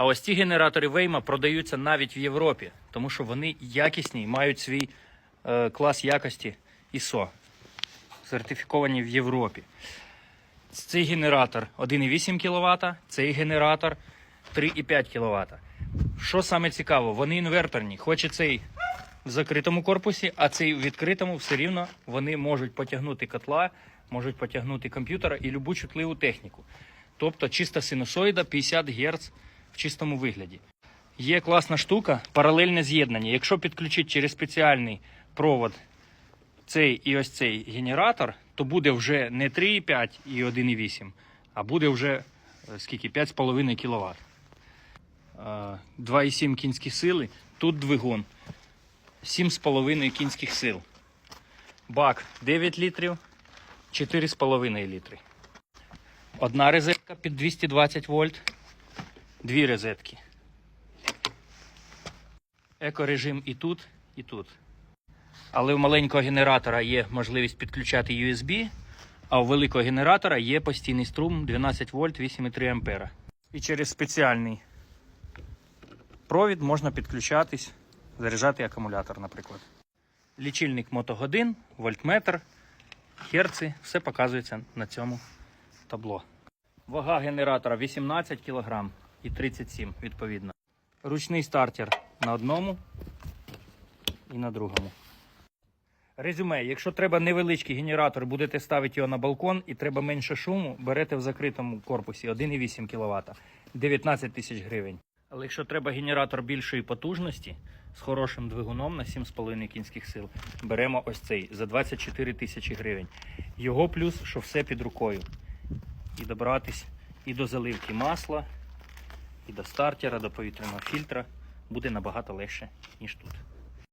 А ось ці генератори Вейма продаються навіть в Європі, тому що вони якісні, і мають свій е, клас якості ISO, сертифіковані в Європі. Цей генератор 1,8 кВт, цей генератор 3,5 кВт. Що саме цікаво, вони інверторні, хоч і цей в закритому корпусі, а цей в відкритому все рівно вони можуть потягнути котла, можуть потягнути комп'ютера і любу чутливу техніку. Тобто чиста синусоїда 50 Гц в чистому вигляді. Є класна штука, паралельне з'єднання. Якщо підключити через спеціальний провод цей і ось цей генератор, то буде вже не 3,5 і 1,8, а буде вже е, скільки? 5,5 кВт. 2,7 кінські сили. Тут двигун. 7,5 кінських сил. Бак 9 літрів, 4,5 літри. Одна розетка під 220 вольт, дві розетки. Екорежим і тут, і тут. Але у маленького генератора є можливість підключати USB, а у великого генератора є постійний струм 12 вольт 8,3 ампера. І через спеціальний провід можна підключатись, заряджати акумулятор, наприклад. Лічильник мотогодин, вольтметр, херци, все показується на цьому табло. Вага генератора 18 кг і 37 відповідно. Ручний стартер на одному і на другому. Резюме, якщо треба невеличкий генератор, будете ставити його на балкон і треба менше шуму, берете в закритому корпусі 1,8 кВт, 19 тисяч гривень. Але якщо треба генератор більшої потужності з хорошим двигуном на 7,5 кінських сил, беремо ось цей за 24 тисячі гривень. Його плюс, що все під рукою. І добратись і до заливки масла, і до стартера, до повітряного фільтра буде набагато легше, ніж тут.